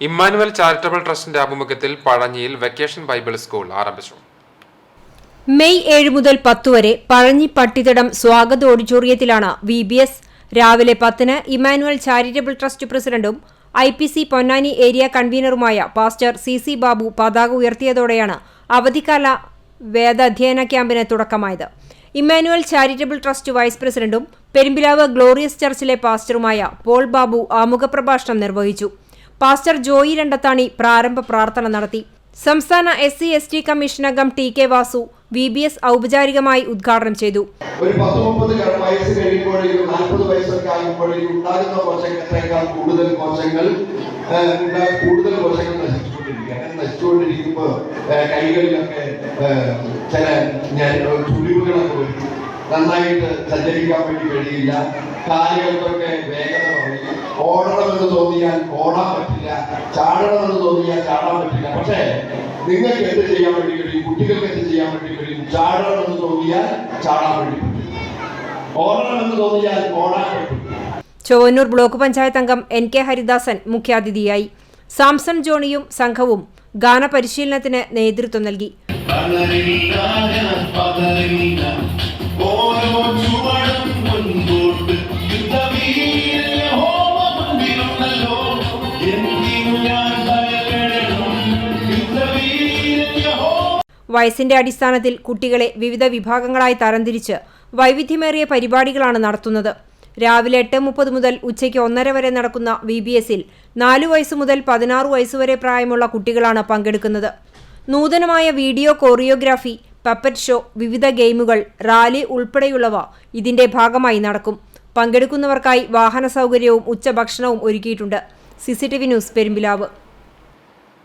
Emmanuel charitable ട്രസ്റ്റിന്റെ ആഭിമുഖ്യത്തിൽ പഴഞ്ഞിയിൽ വെക്കേഷൻ ബൈബിൾ സ്കൂൾ ആരംഭിച്ചു. മെയ് ഏഴ് മുതൽ പത്ത് വരെ പഴഞ്ഞി പട്ടിതടം സ്വാഗത ഓഡിറ്റോറിയത്തിലാണ് വി ബി എസ്. രാവിലെ പത്തിന് ഇമ്മാനുവൽ ചാരിറ്റബിൾ ട്രസ്റ്റ് പ്രസിഡന്റും I P C Ponnani area കൺവീനറുമായ pastor C C Babu പതാക ഉയർത്തിയതോടെയാണ് അവധിക്കാല വേദാധ്യയന ക്യാമ്പിന് തുടക്കമായത്. ഇമ്മാനുവൽ ചാരിറ്റബിൾ ട്രസ്റ്റ് വൈസ് പ്രസിഡന്റും പെരുമ്പിലാവ് ഗ്ലോറിയസ് ചർച്ചിലെ പാസ്റ്ററുമായ പോൾ ബാബു ആമുഖ പ്രഭാഷണം നിർവഹിച്ചു. പാസ്റ്റർ ജോയി രണ്ടത്താണി പ്രാരംഭ പ്രാർത്ഥന നടത്തി. സംസ്ഥാന S C S T commission അംഗം T K Vasu V B S ഔപചാരികമായി ഉദ്ഘാടനം ചെയ്തു. ഒരു പത്ത് മുപ്പത് വയസ്സ് കഴിയുമ്പോഴേക്കും നാൽപ്പത് വയസ്സൊക്കെ ആകുമ്പോഴേക്കും ഉണ്ടാകുന്ന കോശങ്ങളെക്കാൾ കൂടുതൽ കോശങ്ങൾ കൂടുതൽ കോശങ്ങൾ നശിച്ചുകൊണ്ടിരിക്കുക. അങ്ങനെ നശിച്ചുകൊണ്ടിരിക്കുമ്പോൾ കൈകളിലൊക്കെ ചില ചുളിവുകളൊക്കെ വരും നന്നായിട്ട് സഞ്ചരിക്കാൻ വേണ്ടി കഴിയില്ല. കാലുകൾക്കൊക്കെ വേഗത ഓടാൻ പറ്റില്ല ചാടണമെന്ന് തോന്നിയാൽ ചാടാൻ പറ്റില്ല. പക്ഷേ നിങ്ങൾക്ക് എന്ത് ചെയ്യാൻ വേണ്ടി കഴിയും? കുട്ടികൾക്ക് എന്ത് ചെയ്യാൻ വേണ്ടി കഴിയും? ചാടണമെന്ന് തോന്നിയാൽ ചാടാൻ വേണ്ടി പറ്റും. ഓടണമെന്ന് തോന്നിയാൽ ഓടാൻ പറ്റും. ചൊവ്വന്നൂർ ബ്ലോക്ക് പഞ്ചായത്ത് അംഗം എൻ കെ ഹരിദാസൻ മുഖ്യാതിഥിയായി. സാംസൺ ജോണിയും സംഘവും ഗാനപരിശീലനത്തിന് നേതൃത്വം നൽകി. വയസ്സിന്റെ അടിസ്ഥാനത്തിൽ കുട്ടികളെ വിവിധ വിഭാഗങ്ങളായി തരംതിരിച്ച് വൈവിധ്യമേറിയ പരിപാടികളാണ് നടത്തുന്നത്. രാവിലെ എട്ട് മുപ്പത് മുതൽ ഉച്ചയ്ക്ക് ഒന്നര വരെ നടക്കുന്ന വി ബി എസിൽ നാലു വയസ്സ് മുതൽ പതിനാറ് വയസ്സുവരെ പ്രായമുള്ള കുട്ടികളാണ് പങ്കെടുക്കുന്നത്. നൂതനമായ വീഡിയോ കോറിയോഗ്രാഫി പപ്പറ്റ് ഷോ വിവിധ ഗെയിമുകൾ റാലി ഉൾപ്പെടെയുള്ളവ ഇതിന്റെ ഭാഗമായി നടക്കും. പങ്കെടുക്കുന്നവർക്കായി വാഹന സൗകര്യവും ഉച്ചഭക്ഷണവും ഒരുക്കിയിട്ടുണ്ട്. CCTV news Perumpilavu.